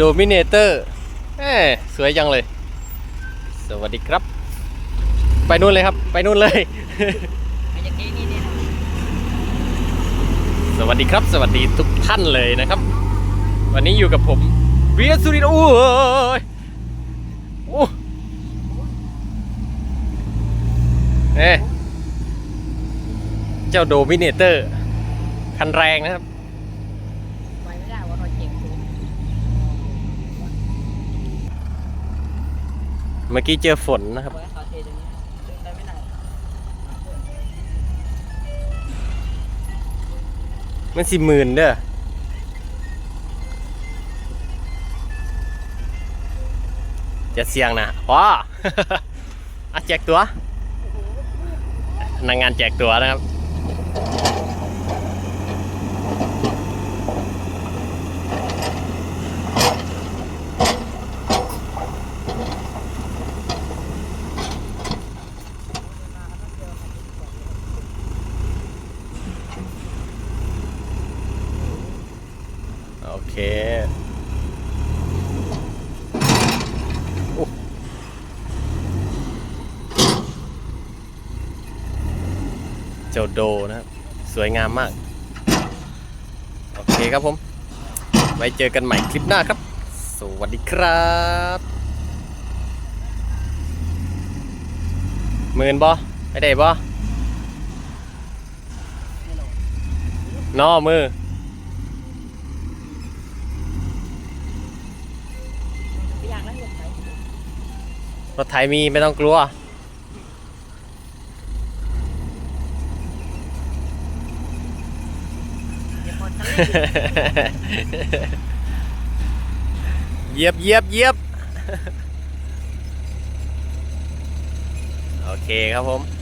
โดมิเนเตอร์สวยจังเลย สวัสดีครับ ไปนู่นเลยครับ ไปนู่นเลยไอ้จะเก้นี่เนี่ยสวัสดีครับ สวัสดีทุกท่านเลยนะครับ วันนี้อยู่กับผมเบียสุรินโอ้ยโอ้เอ๊ะเจ้าโดมิเนเตอร์ คันแรงนะครับ ไปไม่ได้ว่าเขาเจ็บตัว เมื่อกี้เจอฝนนะครับ มันสิหมื่นเด้อจะเสี่ยงนะว้าอะแจกตัวพนักงานแจกตัวนะครับโเคโอ้เจ้าโดนะครับ สวยงามมาก โอเคครับผม ไว้เจอกันใหม่คลิปหน้าครับ สวัสดีครับหมื่นบอไม่ได้บอหรอกนอมือ ไปอย่างนั้นหลบไปรถไถมีไม่ต้องกลัว เดี๋ยวพอทะเลเหยียบเหยียบเหยียบ โอเคครับผม